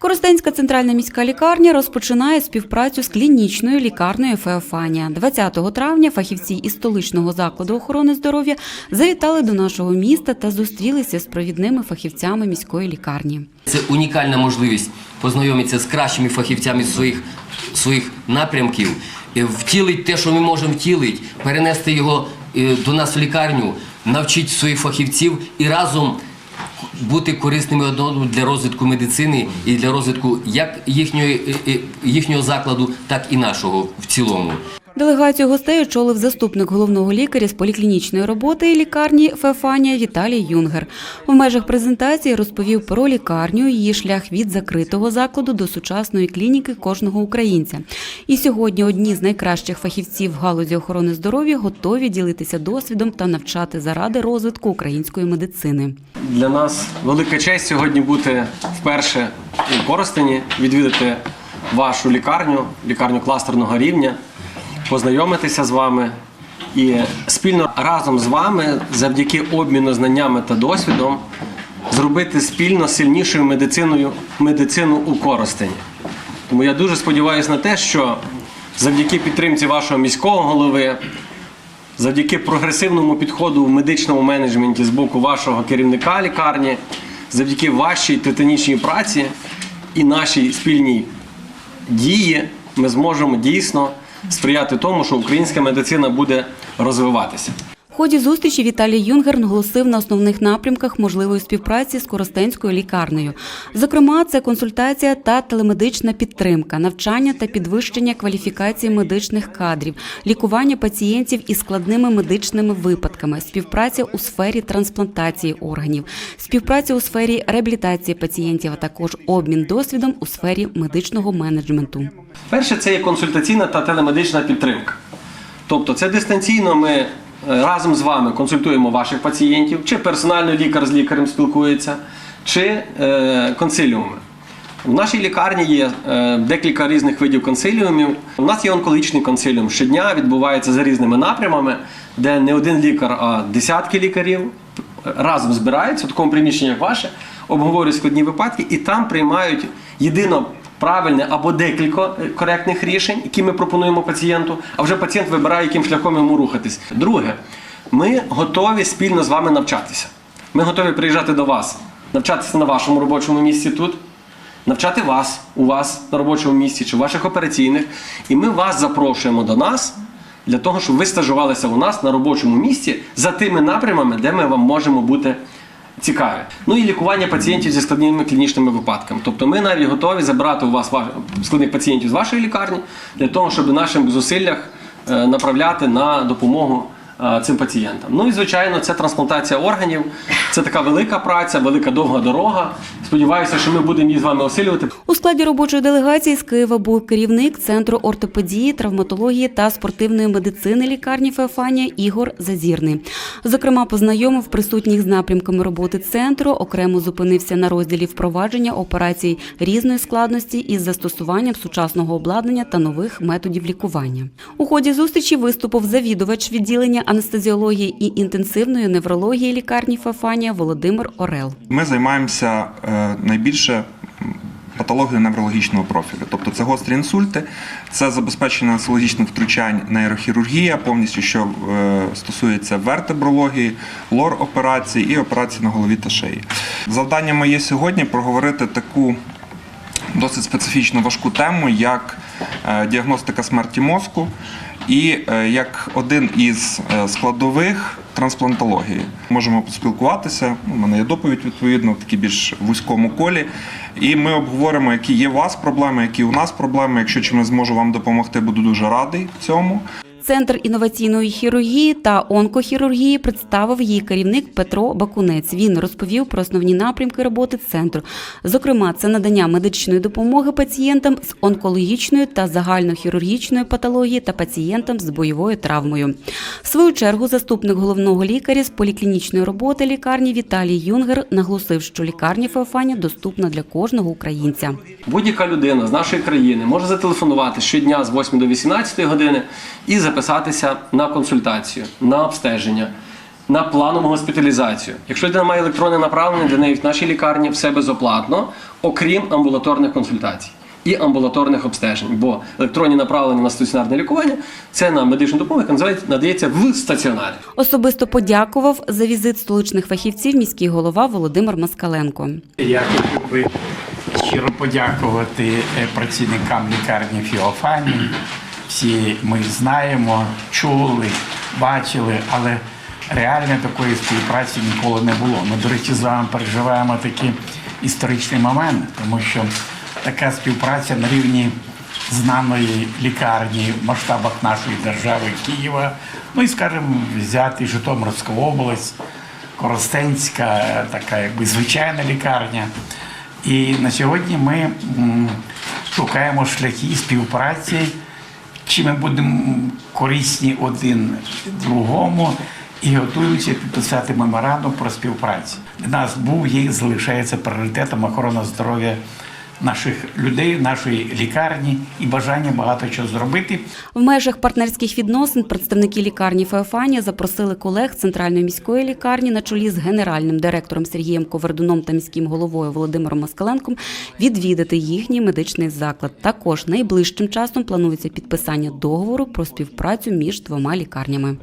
Коростенська центральна міська лікарня розпочинає співпрацю з клінічною лікарнею Феофанія. 20 травня фахівці із столичного закладу охорони здоров'я завітали до нашого міста та зустрілися з провідними фахівцями міської лікарні. Це унікальна можливість познайомитися з кращими фахівцями своїх, своїх напрямків, е, втілити те, що ми можемо втілити, перенести його е, до нас в лікарню, навчити своїх фахівців і разом бути корисними одному для розвитку медицини і для розвитку як їхньої, е, е, їхнього закладу, так і нашого в цілому. Делегацію гостей очолив заступник головного лікаря з поліклінічної роботи лікарні Феофанія Віталій Юнгер. В межах презентації розповів про лікарню, її шлях від закритого закладу до сучасної клініки кожного українця. І сьогодні одні з найкращих фахівців в галузі охорони здоров'я готові ділитися досвідом та навчати заради розвитку української медицини. Для нас велика честь сьогодні бути вперше у Коростені, відвідати вашу лікарню, лікарню кластерного рівня, познайомитися з вами і спільно разом з вами, завдяки обміну знаннями та досвідом, зробити спільно сильнішою медициною медицину у Коростені. Тому я дуже сподіваюся на те, що завдяки підтримці вашого міського голови, завдяки прогресивному підходу в медичному менеджменті з боку вашого керівника лікарні, завдяки вашій титанічній праці і нашій спільній дії, ми зможемо дійсно сприяти тому, що українська медицина буде розвиватися. Ході зустрічі Віталій Юнгер наголосив на основних напрямках можливої співпраці з Коростенською лікарнею. Зокрема, це консультація та телемедична підтримка, навчання та підвищення кваліфікації медичних кадрів, лікування пацієнтів із складними медичними випадками, співпраця у сфері трансплантації органів, співпраця у сфері реабілітації пацієнтів, а також обмін досвідом у сфері медичного менеджменту. Перше, це є консультаційна та телемедична підтримка. Тобто, це дистанційно ми разом з вами консультуємо ваших пацієнтів, чи персонально лікар з лікарем спілкується, чи е, консиліуми. У нашій лікарні є е, декілька різних видів консиліумів. У нас є онкологічний консиліум. Щодня відбувається за різними напрямами, де не один лікар, а десятки лікарів разом збираються в такому приміщенні, як ваше, обговорюють складні випадки і там приймають єдино правильне або декілька е, коректних рішень, які ми пропонуємо пацієнту, а вже пацієнт вибирає, яким шляхом йому рухатись. Друге, ми готові спільно з вами навчатися. Ми готові приїжджати до вас, навчатися на вашому робочому місці тут, навчати вас у вас на робочому місці чи в ваших операційних. І ми вас запрошуємо до нас для того, щоб ви стажувалися у нас на робочому місці за тими напрямами, де ми вам можемо бути цікаві. Ну і лікування пацієнтів зі складними клінічними випадками. Тобто ми навіть готові забрати у вас ваш складних пацієнтів з вашої лікарні для того, щоб нашим зусиллях е, направляти на допомогу е, цим пацієнтам. Ну і звичайно, це трансплантація органів. Це така велика праця, велика довга дорога. Сподіваюся, що ми будемо її з вами осилювати. У складі робочої делегації з Києва був керівник центру ортопедії, травматології та спортивної медицини лікарні Феофанія Ігор Зазірний. Зокрема, познайомив присутніх з напрямками роботи центру, окремо зупинився на розділі впровадження операцій різної складності із застосуванням сучасного обладнання та нових методів лікування. У ході зустрічі виступив завідувач відділення анестезіології і інтенсивної неврології лікарні Феофанія Володимир Орел. Ми займаємося е, найбільше патологією неврологічного профілю. Тобто це гострі інсульти, це забезпечення несологічних втручань нейрохірургія, повністю що е, стосується вертебрології, лор-операцій і операцій на голові та шиї. Завдання моє сьогодні проговорити таку досить специфічну важку тему, як е, діагностика смерті мозку, і е, як один із е, складових трансплантології. Можемо поспілкуватися. У мене є доповідь відповідно в такій більш вузькому колі. І ми обговоримо, які є у вас проблеми, які у нас проблеми. Якщо чимось зможу вам допомогти, буду дуже радий цьому. Центр інноваційної хірургії та онкохірургії представив її керівник Петро Бакунець. Він розповів про основні напрямки роботи центру. Зокрема, це надання медичної допомоги пацієнтам з онкологічною та загальнохірургічною патологією та пацієнтам з бойовою травмою. В свою чергу заступник головного лікаря з поліклінічної роботи лікарні Віталій Юнгер наголосив, що лікарня Феофані доступна для кожного українця. Будь-яка людина з нашої країни може зателефонувати щодня з 8 до 18 години і записатися на консультацію, на обстеження. на планову госпіталізацію. Якщо людина має електронне направлення, для неї в нашій лікарні все безоплатно, окрім амбулаторних консультацій. І амбулаторних обстежень, бо електронні направлення на стаціонарне лікування це на медичну допомогу, яка називається надається в стаціонарі. Особисто подякував за візит столичних фахівців міський голова Володимир Москаленко. Я хотів би щиро подякувати е, працівникам лікарні Фіофані. Всі ми знаємо, чули, бачили, але реально такої співпраці ніколи не було. Ми, до речі, з вами переживаємо такий історичний момент, тому що така співпраця на рівні знаної лікарні в масштабах нашої держави Києва, ну і скажімо, взяти Житомирську область. Коростенська, така якби звичайна лікарня. І на сьогодні ми шукаємо шляхи співпраці, чи ми будемо корисні один другому і готуємося підписати меморандум про співпрацю. Для нас був і залишається пріоритетом охорона здоров'я наших людей, нашої лікарні і бажання багато чого зробити. В межах партнерських відносин представники лікарні Феофанія запросили колег центральної міської лікарні на чолі з генеральним директором Сергієм Ковердуном та міським головою Володимиром Москаленком відвідати їхній медичний заклад. Також найближчим часом планується підписання договору про співпрацю між двома лікарнями.